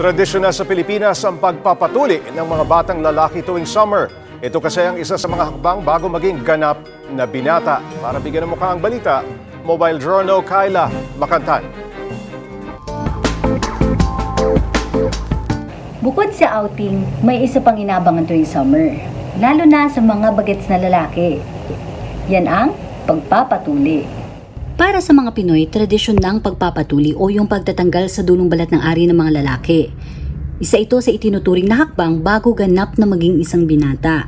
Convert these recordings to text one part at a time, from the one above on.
Tradisyon na sa Pilipinas ang pagpapatuli ng mga batang lalaki tuwing summer. Ito kasi ang isa sa mga hakbang bago maging ganap na binata. Para bigyan ng mukha ang balita, Mobile Journal Kyla Makantan. Bukod sa outing, may isa pang inabangan tuwing summer. Lalo na sa mga bagets na lalaki. Yan ang pagpapatuli. Para sa mga Pinoy, tradisyon na pagpapatuli o yung pagtatanggal sa dulong balat ng ari ng mga lalaki. Isa ito sa itinuturing na hakbang bago ganap na maging isang binata.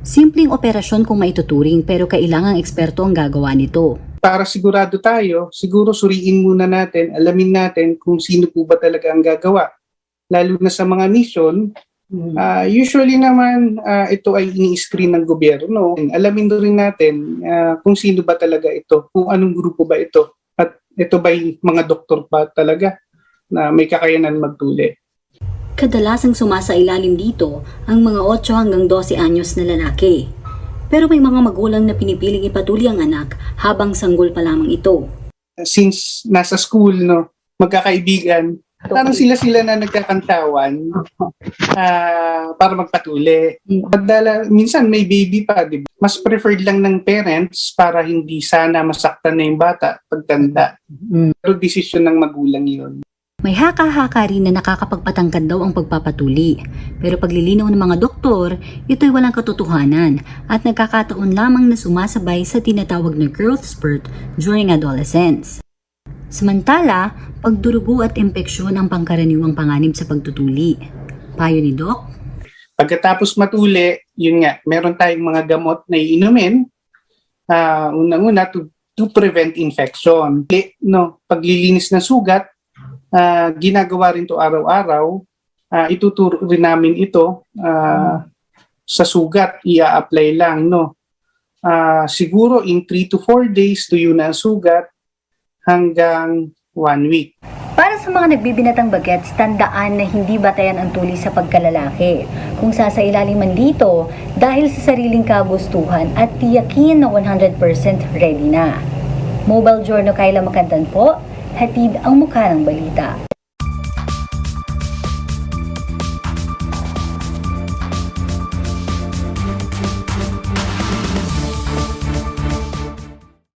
Simpleng operasyon kung maituturing pero kailangang eksperto ang gagawa nito. para sigurado tayo, siguro suriin muna natin, alamin natin kung sino po ba talaga ang gagawa. Lalo na sa mga mission, ah, usually naman ah, ito ay ini-screen ng gobyerno. Alamin do rin natin ah, kung sino ba talaga ito, kung anong grupo ba ito. At ito ba'y mga doktor pa talaga na may kakayanan magtuli. Kadalasang sumasailalim dito ang mga 8 hanggang 12 anyos na lalaki. Pero may mga magulang na pinipiling ipatuli ang anak habang sanggol pa lamang ito. Since nasa school, no, magkakaibigan, Parang sila-sila na nagkakantawan ah, para magpatuli. Padala, minsan may baby pa, di ba? Mas preferred lang ng parents para hindi sana masaktan na yung bata pagtanda. Pero desisyon ng magulang yun. May haka-haka rin na nakakapagpatangkad daw ang pagpapatuli. Pero paglilinaw ng mga doktor, ito'y walang katotohanan at nagkakataon lamang na sumasabay sa tinatawag na growth spurt during adolescence. Samantala, pagdurugo at impeksyon ang pangkaraniwang panganib sa pagtutuli. Payo ni Doc, Pagkatapos matuli, yun nga, meron tayong mga gamot na iinumin. Ah, unang-una, to, to prevent infection. No, paglilinis ng sugat, ah, ginagawa rin to araw-araw. Ah, ituturo rin namin ito ah, sa sugat, ia-apply lang. No? Ah, siguro in 3 to 4 days tuyo na ang sugat hanggang 1 week. Para sa mga nagbibinatang bagets, tandaan na hindi batayan ang tuli sa pagkalalaki. Kung sasailalim man dito, dahil sa sariling kagustuhan at tiyakin na 100% ready na. Mobile Journal Kayla Makantan po, hatid ang mukha ng balita.